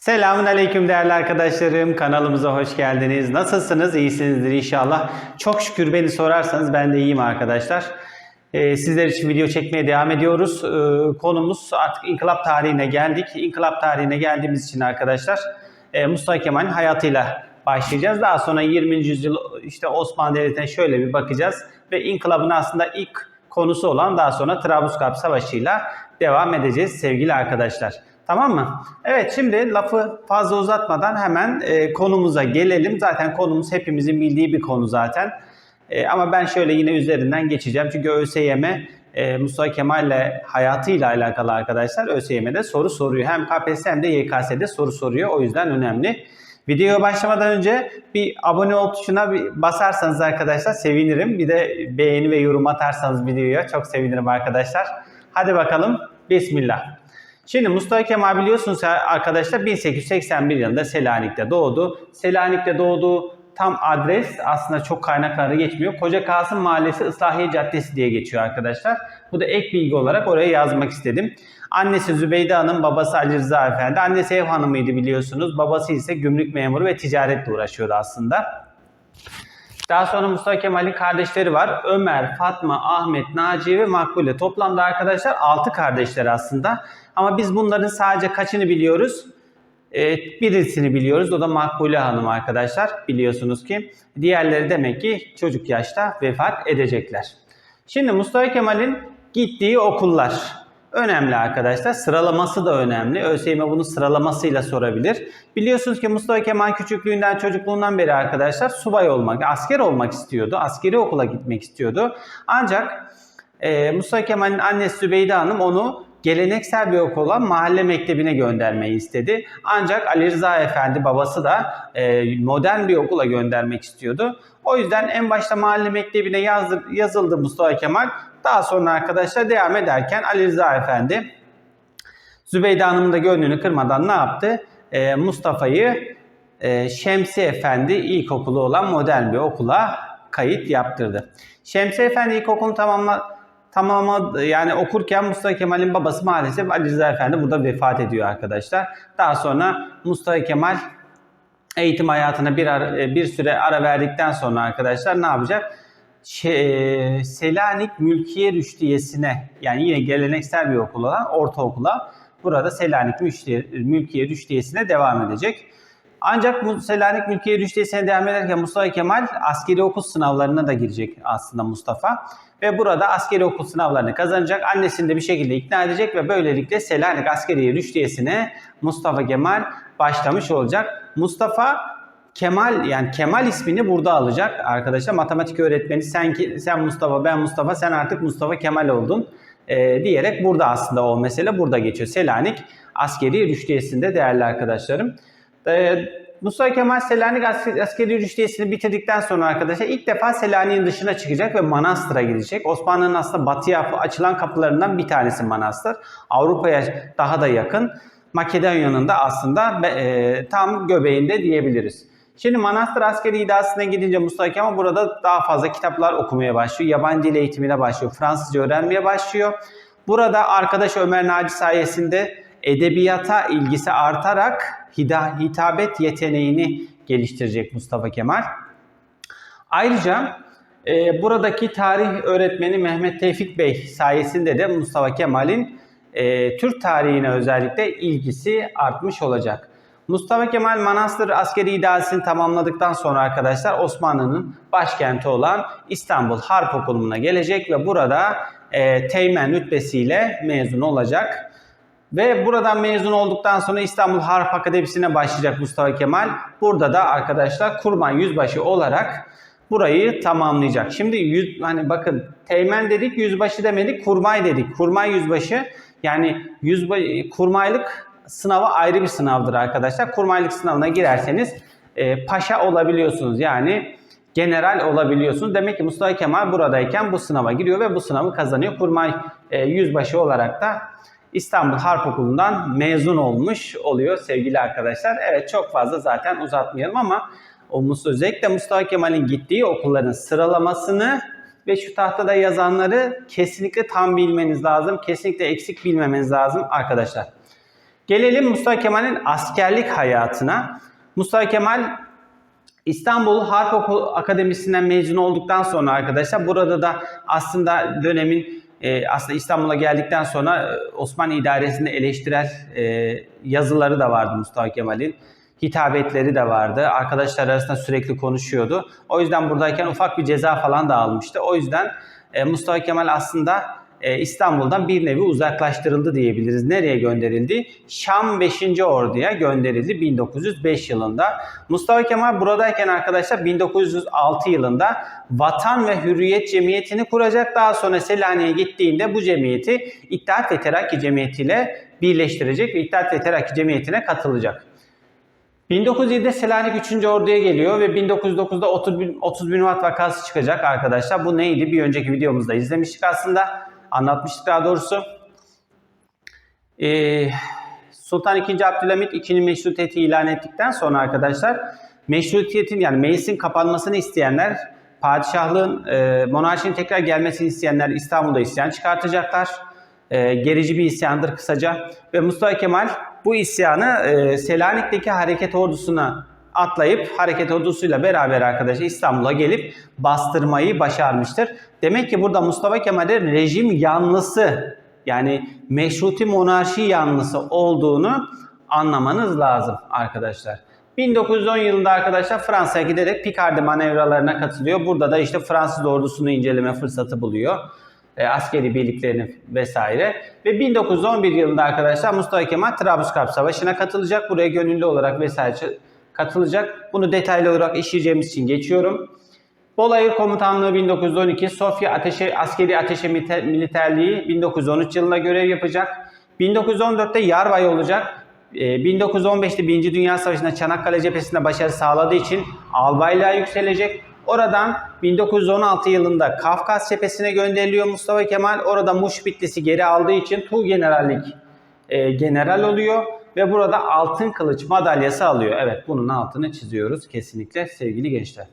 Selamun Aleyküm değerli arkadaşlarım. Kanalımıza hoş geldiniz. Nasılsınız? İyisinizdir inşallah. Çok şükür beni sorarsanız ben de iyiyim arkadaşlar. Ee, sizler için video çekmeye devam ediyoruz. Ee, konumuz artık inkılap tarihine geldik. İnkılap tarihine geldiğimiz için arkadaşlar e, Mustafa Kemal'in hayatıyla başlayacağız. Daha sonra 20. yüzyıl işte Osmanlı Devleti'ne şöyle bir bakacağız. Ve inkılabın aslında ilk konusu olan daha sonra Trablusgarp Savaşı'yla devam edeceğiz sevgili arkadaşlar. Tamam mı? Evet şimdi lafı fazla uzatmadan hemen e, konumuza gelelim. Zaten konumuz hepimizin bildiği bir konu zaten. E, ama ben şöyle yine üzerinden geçeceğim. Çünkü ÖSYM e, Mustafa Kemal'le hayatıyla alakalı arkadaşlar ÖSYM'de soru soruyor. Hem KPSS hem de YKS'de soru soruyor. O yüzden önemli. Videoya başlamadan önce bir abone ol tuşuna bir basarsanız arkadaşlar sevinirim. Bir de beğeni ve yorum atarsanız videoya çok sevinirim arkadaşlar. Hadi bakalım. Bismillah. Şimdi Mustafa Kemal biliyorsunuz arkadaşlar 1881 yılında Selanik'te doğdu. Selanik'te doğduğu tam adres aslında çok kaynaklarda geçmiyor. Koca Kasım Mahallesi Islahiye Caddesi diye geçiyor arkadaşlar. Bu da ek bilgi olarak oraya yazmak istedim. Annesi Zübeyde Hanım, babası Ali Rıza Efendi. Annesi ev hanımıydı biliyorsunuz. Babası ise gümrük memuru ve ticaretle uğraşıyordu aslında. Daha sonra Mustafa Kemal'in kardeşleri var. Ömer, Fatma, Ahmet, Naciye ve Makbule. Toplamda arkadaşlar 6 kardeşler aslında. Ama biz bunların sadece kaçını biliyoruz? Ee, birisini biliyoruz. O da Makbule Hanım arkadaşlar. Biliyorsunuz ki. Diğerleri demek ki çocuk yaşta vefat edecekler. Şimdi Mustafa Kemal'in gittiği okullar. Önemli arkadaşlar. Sıralaması da önemli. ÖSYM bunu sıralamasıyla sorabilir. Biliyorsunuz ki Mustafa Kemal küçüklüğünden, çocukluğundan beri arkadaşlar subay olmak, asker olmak istiyordu. Askeri okula gitmek istiyordu. Ancak e, Mustafa Kemal'in annesi Zübeyde Hanım onu geleneksel bir okul olan mahalle mektebine göndermeyi istedi. Ancak Ali Rıza Efendi babası da e, modern bir okula göndermek istiyordu. O yüzden en başta mahalle mektebine yazdı, yazıldı Mustafa Kemal. Daha sonra arkadaşlar devam ederken Ali Rıza Efendi Zübeyde Hanım'ın da gönlünü kırmadan ne yaptı? E, Mustafa'yı e, Şemsi Efendi İlkokulu olan modern bir okula kayıt yaptırdı. Şemsi Efendi İlkokulu'nu tamamla tamamı yani okurken Mustafa Kemal'in babası maalesef Ali Rıza Efendi burada vefat ediyor arkadaşlar. Daha sonra Mustafa Kemal eğitim hayatına bir ara, bir süre ara verdikten sonra arkadaşlar ne yapacak? Şey, Selanik Mülkiye Rüştiyesi'ne yani yine geleneksel bir okul olan ortaokula burada Selanik Mülkiye, Mülkiye Rüştiyesi'ne devam edecek. Ancak bu Selanik Mülkiye Rüştiyesi'ne devam ederken Mustafa Kemal askeri okul sınavlarına da girecek aslında Mustafa. Ve burada askeri okul sınavlarını kazanacak. Annesini de bir şekilde ikna edecek ve böylelikle Selanik Askeri Rüştiyesi'ne Mustafa Kemal başlamış olacak. Mustafa Kemal yani Kemal ismini burada alacak arkadaşlar. Matematik öğretmeni sen sen Mustafa ben Mustafa sen artık Mustafa Kemal oldun e, diyerek burada aslında o mesele burada geçiyor. Selanik Askeri Rüştiyesi'nde değerli arkadaşlarım. E, Mustafa Kemal Selanik askeri rüştiyesini bitirdikten sonra arkadaşlar ilk defa Selanik'in dışına çıkacak ve Manastır'a gidecek. Osmanlı'nın aslında batıya açılan kapılarından bir tanesi Manastır. Avrupa'ya daha da yakın. Makedonya'nın da aslında e, tam göbeğinde diyebiliriz. Şimdi Manastır Askeri İdası'na gidince Mustafa Kemal burada daha fazla kitaplar okumaya başlıyor. Yabancı dil eğitimine başlıyor. Fransızca öğrenmeye başlıyor. Burada arkadaş Ömer Naci sayesinde edebiyata ilgisi artarak hitabet yeteneğini geliştirecek Mustafa Kemal. Ayrıca e, buradaki tarih öğretmeni Mehmet Tevfik Bey sayesinde de Mustafa Kemal'in e, Türk tarihine özellikle ilgisi artmış olacak. Mustafa Kemal Manastır askeri idaresini tamamladıktan sonra arkadaşlar Osmanlı'nın başkenti olan İstanbul Harp Okulu'na gelecek ve burada e, teğmen rütbesiyle mezun olacak. Ve buradan mezun olduktan sonra İstanbul Harp Akademisi'ne başlayacak Mustafa Kemal. Burada da arkadaşlar kurmay yüzbaşı olarak burayı tamamlayacak. Şimdi yüz, hani bakın teğmen dedik yüzbaşı demedik kurmay dedik. Kurmay yüzbaşı yani yüzba, kurmaylık sınavı ayrı bir sınavdır arkadaşlar. Kurmaylık sınavına girerseniz e, paşa olabiliyorsunuz. Yani general olabiliyorsunuz. Demek ki Mustafa Kemal buradayken bu sınava giriyor ve bu sınavı kazanıyor. Kurmay e, yüzbaşı olarak da İstanbul Harp Okulu'ndan mezun olmuş oluyor sevgili arkadaşlar. Evet çok fazla zaten uzatmayalım ama o özellikle Mustafa Kemal'in gittiği okulların sıralamasını ve şu tahtada yazanları kesinlikle tam bilmeniz lazım. Kesinlikle eksik bilmemeniz lazım arkadaşlar. Gelelim Mustafa Kemal'in askerlik hayatına. Mustafa Kemal İstanbul Harp Okulu Akademisi'nden mezun olduktan sonra arkadaşlar burada da aslında dönemin e, aslında İstanbul'a geldikten sonra e, Osmanlı idaresini eleştirel e, yazıları da vardı Mustafa Kemal'in. Hitabetleri de vardı. Arkadaşlar arasında sürekli konuşuyordu. O yüzden buradayken ufak bir ceza falan da almıştı. O yüzden e, Mustafa Kemal aslında İstanbul'dan bir nevi uzaklaştırıldı diyebiliriz. Nereye gönderildi? Şam 5. Ordu'ya gönderildi 1905 yılında. Mustafa Kemal buradayken arkadaşlar 1906 yılında Vatan ve Hürriyet Cemiyeti'ni kuracak. Daha sonra Selanik'e gittiğinde bu cemiyeti İttihat ve Terakki Cemiyeti ile birleştirecek ve İttihat ve Terakki Cemiyeti'ne katılacak. 1907'de Selanik 3. Ordu'ya geliyor ve 1909'da 30 bin, 30 bin watt vakası çıkacak arkadaşlar. Bu neydi? Bir önceki videomuzda izlemiştik aslında. Anlatmıştık daha doğrusu. Ee, Sultan II. Abdülhamit ikinci meşrutiyeti ilan ettikten sonra arkadaşlar meşrutiyetin yani meclisin kapanmasını isteyenler padişahlığın, e, monarşinin tekrar gelmesini isteyenler İstanbul'da isyan çıkartacaklar. E, gerici bir isyandır kısaca. Ve Mustafa Kemal bu isyanı e, Selanik'teki hareket ordusuna atlayıp hareket ordusuyla beraber arkadaşlar İstanbul'a gelip bastırmayı başarmıştır. Demek ki burada Mustafa Kemal'in rejim yanlısı yani meşruti monarşi yanlısı olduğunu anlamanız lazım arkadaşlar. 1910 yılında arkadaşlar Fransa'ya giderek Picardy manevralarına katılıyor. Burada da işte Fransız ordusunu inceleme fırsatı buluyor. E, askeri birliklerini vesaire. Ve 1911 yılında arkadaşlar Mustafa Kemal Trablusgarp Savaşı'na katılacak. Buraya gönüllü olarak vesaire katılacak. Bunu detaylı olarak işleyeceğimiz için geçiyorum. Bolayır Komutanlığı 1912, Sofya Ateşe, Askeri Ateşe Militerliği 1913 yılında görev yapacak. 1914'te Yarbay olacak. 1915'te 1. Dünya Savaşı'nda Çanakkale cephesinde başarı sağladığı için albaylığa yükselecek. Oradan 1916 yılında Kafkas cephesine gönderiliyor Mustafa Kemal. Orada Muş Bitlis'i geri aldığı için Tu Generallik e, general oluyor ve burada altın kılıç madalyası alıyor. Evet bunun altını çiziyoruz kesinlikle sevgili gençler.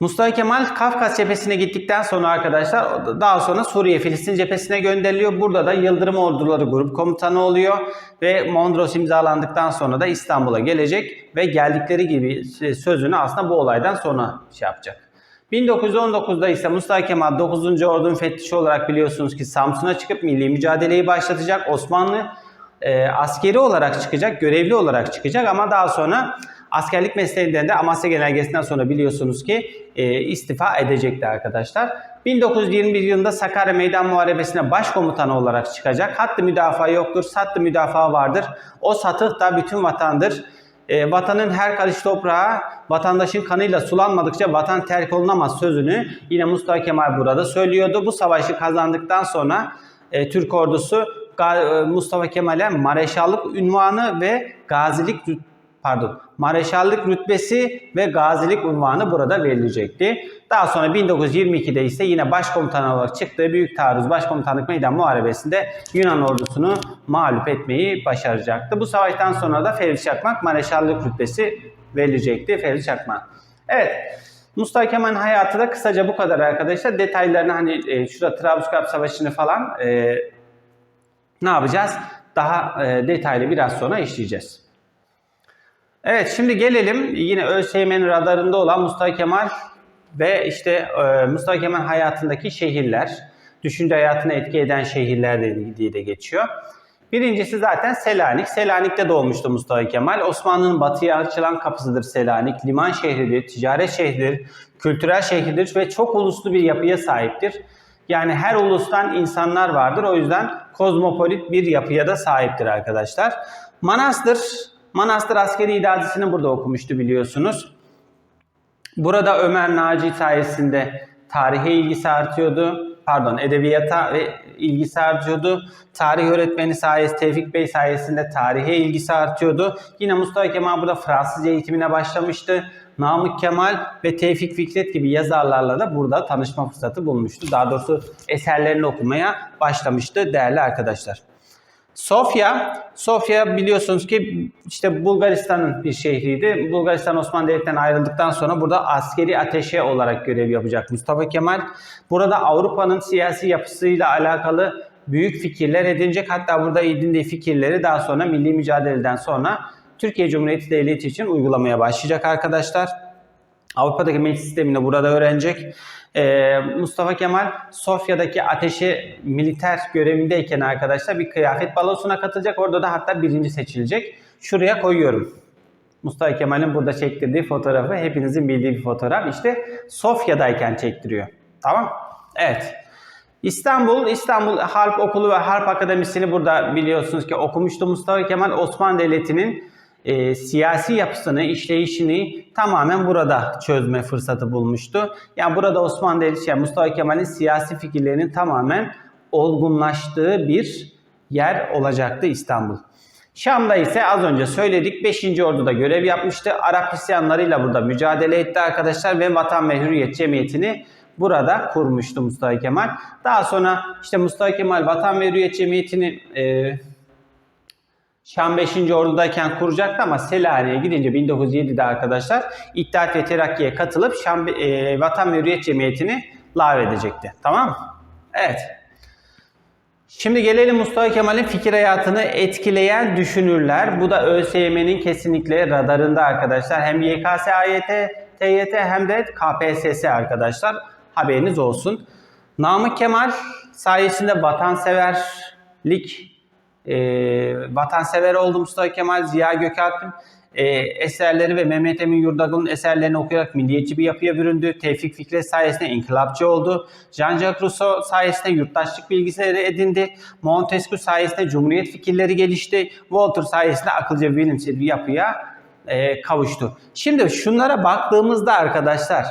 Mustafa Kemal Kafkas cephesine gittikten sonra arkadaşlar daha sonra Suriye Filistin cephesine gönderiliyor. Burada da Yıldırım Orduları Grup Komutanı oluyor ve Mondros imzalandıktan sonra da İstanbul'a gelecek ve geldikleri gibi sözünü aslında bu olaydan sonra şey yapacak. 1919'da ise Mustafa Kemal 9. Ordu müfettişi olarak biliyorsunuz ki Samsun'a çıkıp milli mücadeleyi başlatacak. Osmanlı e, askeri olarak çıkacak, görevli olarak çıkacak ama daha sonra askerlik mesleğinden de Amasya Genelgesi'nden sonra biliyorsunuz ki e, istifa edecekti arkadaşlar. 1921 yılında Sakarya Meydan Muharebesi'ne başkomutanı olarak çıkacak. Hattı müdafaa yoktur, sattı müdafaa vardır. O satık da bütün vatandır. E, vatanın her karış toprağı vatandaşın kanıyla sulanmadıkça vatan terk olunamaz sözünü yine Mustafa Kemal burada söylüyordu. Bu savaşı kazandıktan sonra e, Türk ordusu Mustafa Kemal'e mareşallık ünvanı ve gazilik pardon mareşallık rütbesi ve gazilik unvanı burada verilecekti. Daha sonra 1922'de ise yine başkomutan olarak çıktığı Büyük Taarruz Başkomutanlık Meydan Muharebesi'nde Yunan ordusunu mağlup etmeyi başaracaktı. Bu savaştan sonra da Fevzi Çakmak mareşallık rütbesi verilecekti Fevzi Çakmak. Evet. Mustafa Kemal'in hayatı da kısaca bu kadar arkadaşlar. Detaylarını hani e, şurada Trablusgarp Savaşı'nı falan e, ne yapacağız? Daha e, detaylı biraz sonra işleyeceğiz. Evet şimdi gelelim yine ÖSYM'nin radarında olan Mustafa Kemal ve işte e, Mustafa Kemal hayatındaki şehirler, düşünce hayatına etki eden şehirler diye de geçiyor. Birincisi zaten Selanik. Selanik'te doğmuştu Mustafa Kemal. Osmanlı'nın batıya açılan kapısıdır Selanik. Liman şehridir, ticaret şehridir, kültürel şehridir ve çok uluslu bir yapıya sahiptir. Yani her ulustan insanlar vardır. O yüzden kozmopolit bir yapıya da sahiptir arkadaşlar. Manastır Manastır Askeri İdadisi'ni burada okumuştu biliyorsunuz. Burada Ömer Naci sayesinde tarihe ilgisi artıyordu. Pardon edebiyata ve ilgisi artıyordu. Tarih öğretmeni sayesinde Tevfik Bey sayesinde tarihe ilgisi artıyordu. Yine Mustafa Kemal burada Fransızca eğitimine başlamıştı. Namık Kemal ve Tevfik Fikret gibi yazarlarla da burada tanışma fırsatı bulmuştu. Daha doğrusu eserlerini okumaya başlamıştı değerli arkadaşlar. Sofya, Sofya biliyorsunuz ki işte Bulgaristan'ın bir şehriydi. Bulgaristan Osmanlı Devleti'nden ayrıldıktan sonra burada askeri ateşe olarak görev yapacak Mustafa Kemal. Burada Avrupa'nın siyasi yapısıyla alakalı büyük fikirler edinecek. Hatta burada edindiği fikirleri daha sonra milli mücadeleden sonra Türkiye Cumhuriyeti Devleti için uygulamaya başlayacak arkadaşlar. Avrupa'daki meclis sistemini burada öğrenecek. Ee, Mustafa Kemal Sofya'daki ateşi militer görevindeyken arkadaşlar bir kıyafet balosuna katılacak. Orada da hatta birinci seçilecek. Şuraya koyuyorum. Mustafa Kemal'in burada çektirdiği fotoğrafı hepinizin bildiği bir fotoğraf. İşte Sofya'dayken çektiriyor. Tamam? Evet. İstanbul, İstanbul Harp Okulu ve Harp Akademisi'ni burada biliyorsunuz ki okumuştu. Mustafa Kemal Osmanlı Devleti'nin e, siyasi yapısını, işleyişini tamamen burada çözme fırsatı bulmuştu. Yani burada Osmanlı Devleti, yani Mustafa Kemal'in siyasi fikirlerinin tamamen olgunlaştığı bir yer olacaktı İstanbul. Şam'da ise az önce söyledik 5. Ordu'da görev yapmıştı. Arap isyanlarıyla burada mücadele etti arkadaşlar ve Vatan ve Hürriyet Cemiyeti'ni burada kurmuştu Mustafa Kemal. Daha sonra işte Mustafa Kemal Vatan ve Hürriyet Cemiyeti'ni e, Şam 5. Ordu'dayken kuracaktı ama Selanik'e gidince 1907'de arkadaşlar İttihat ve Terakki'ye katılıp Şam e, Vatan ve Hürriyet Cemiyeti'ni lağvedecekti. Tamam mı? Evet. Şimdi gelelim Mustafa Kemal'in fikir hayatını etkileyen düşünürler. Bu da ÖSYM'nin kesinlikle radarında arkadaşlar. Hem YKS, AYT, TYT hem de KPSS arkadaşlar. Haberiniz olsun. Namık Kemal sayesinde vatanseverlik e, vatansever oldu Mustafa Kemal, Ziya Gökalp'in e, eserleri ve Mehmet Emin Yurdagul'un eserlerini okuyarak milliyetçi bir yapıya büründü. Tevfik Fikret sayesinde inkılapçı oldu. Jean-Jacques Rousseau sayesinde yurttaşlık bilgileri edindi. Montesquieu sayesinde cumhuriyet fikirleri gelişti. Voltaire sayesinde akılcı bilimsel bir yapıya e, kavuştu. Şimdi şunlara baktığımızda arkadaşlar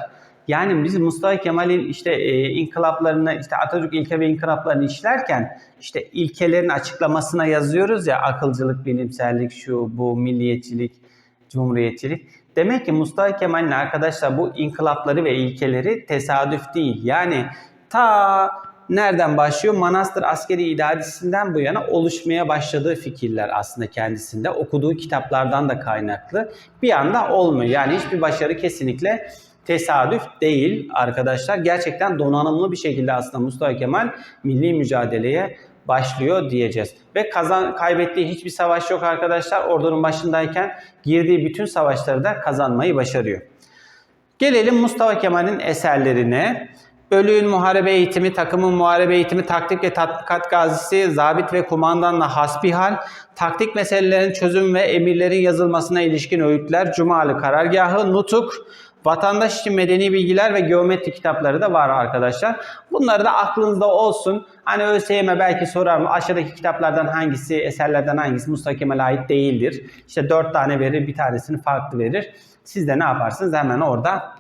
yani biz Mustafa Kemal'in işte e, inkılaplarını, işte Atatürk ilke ve inkılaplarını işlerken işte ilkelerin açıklamasına yazıyoruz ya akılcılık, bilimsellik, şu bu, milliyetçilik, cumhuriyetçilik. Demek ki Mustafa Kemal'in arkadaşlar bu inkılapları ve ilkeleri tesadüf değil. Yani ta nereden başlıyor? Manastır askeri idaresinden bu yana oluşmaya başladığı fikirler aslında kendisinde. Okuduğu kitaplardan da kaynaklı. Bir anda olmuyor. Yani hiçbir başarı kesinlikle tesadüf değil arkadaşlar. Gerçekten donanımlı bir şekilde aslında Mustafa Kemal milli mücadeleye başlıyor diyeceğiz. Ve kazan kaybettiği hiçbir savaş yok arkadaşlar. Ordunun başındayken girdiği bütün savaşları da kazanmayı başarıyor. Gelelim Mustafa Kemal'in eserlerine. Bölüğün muharebe eğitimi, takımın muharebe eğitimi, taktik ve tatbikat gazisi, zabit ve kumandanla hasbihal, taktik meselelerin çözüm ve emirlerin yazılmasına ilişkin öğütler, Cumalı karargahı, nutuk, vatandaş için medeni bilgiler ve geometri kitapları da var arkadaşlar. Bunları da aklınızda olsun. Hani ÖSYM belki sorar mı aşağıdaki kitaplardan hangisi, eserlerden hangisi Mustafa Kemal'e ait değildir. İşte dört tane verir, bir tanesini farklı verir. Siz de ne yaparsınız? Hemen orada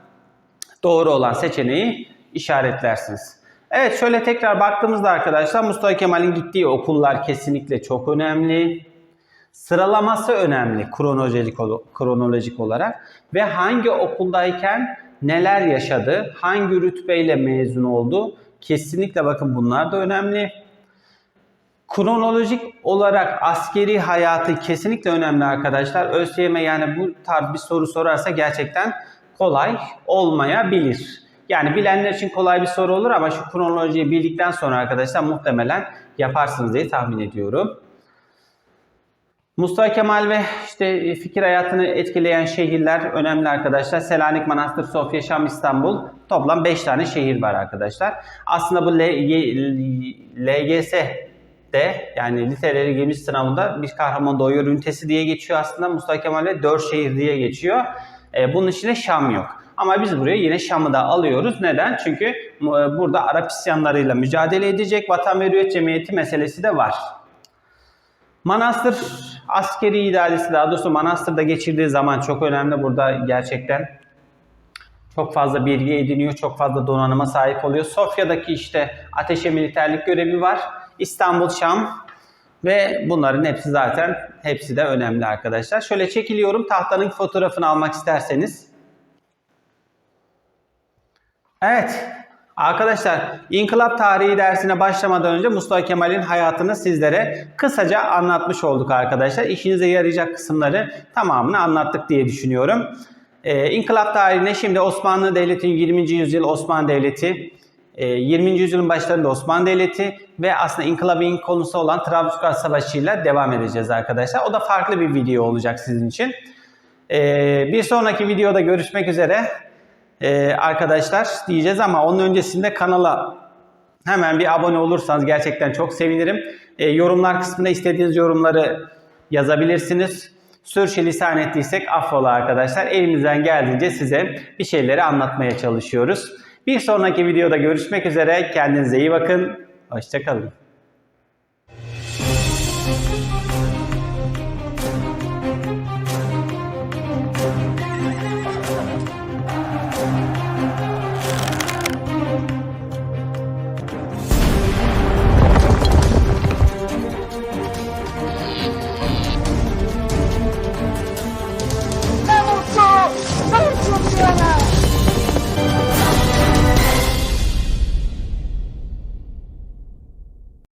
doğru olan seçeneği işaretlersiniz. Evet şöyle tekrar baktığımızda arkadaşlar Mustafa Kemal'in gittiği okullar kesinlikle çok önemli. Sıralaması önemli kronolojik, kronolojik olarak ve hangi okuldayken neler yaşadı, hangi rütbeyle mezun oldu kesinlikle bakın bunlar da önemli. Kronolojik olarak askeri hayatı kesinlikle önemli arkadaşlar. ÖSYM yani bu tarz bir soru sorarsa gerçekten kolay olmayabilir. Yani bilenler için kolay bir soru olur ama şu kronolojiyi bildikten sonra arkadaşlar muhtemelen yaparsınız diye tahmin ediyorum. Mustafa Kemal ve işte fikir hayatını etkileyen şehirler önemli arkadaşlar. Selanik, Manastır, Sofya, Şam, İstanbul. Toplam 5 tane şehir var arkadaşlar. Aslında bu LGS'de yani liteleri geniş sınavında bir kahraman doğuyor ünitesi diye geçiyor aslında. Mustafa Kemal ve 4 şehir diye geçiyor. Ee, bunun içinde Şam yok. Ama biz buraya yine Şam'ı da alıyoruz. Neden? Çünkü e, burada Arap isyanlarıyla mücadele edecek Vatan ve Hürriyet Cemiyeti meselesi de var. Manastır askeri idaresi daha doğrusu Manastır'da geçirdiği zaman çok önemli. Burada gerçekten çok fazla bilgi ediniyor, çok fazla donanıma sahip oluyor. Sofya'daki işte ateşe militerlik görevi var. İstanbul, Şam ve bunların hepsi zaten hepsi de önemli arkadaşlar. Şöyle çekiliyorum. Tahtanın fotoğrafını almak isterseniz. Evet. Arkadaşlar İnkılap Tarihi dersine başlamadan önce Mustafa Kemal'in hayatını sizlere kısaca anlatmış olduk arkadaşlar. İşinize yarayacak kısımları tamamını anlattık diye düşünüyorum. Ee, İnkılap tarihine şimdi Osmanlı Devleti'nin 20. yüzyıl Osmanlı Devleti e, 20. yüzyılın başlarında Osmanlı Devleti ve aslında İnkılabın konusu olan Trabzonspor Savaşı ile devam edeceğiz arkadaşlar. O da farklı bir video olacak sizin için. E, bir sonraki videoda görüşmek üzere e, arkadaşlar diyeceğiz ama onun öncesinde kanala hemen bir abone olursanız gerçekten çok sevinirim. E, yorumlar kısmında istediğiniz yorumları yazabilirsiniz. Sürçülisan ettiysek affola arkadaşlar. Elimizden geldiğince size bir şeyleri anlatmaya çalışıyoruz. Bir sonraki videoda görüşmek üzere. Kendinize iyi bakın. Hoşçakalın.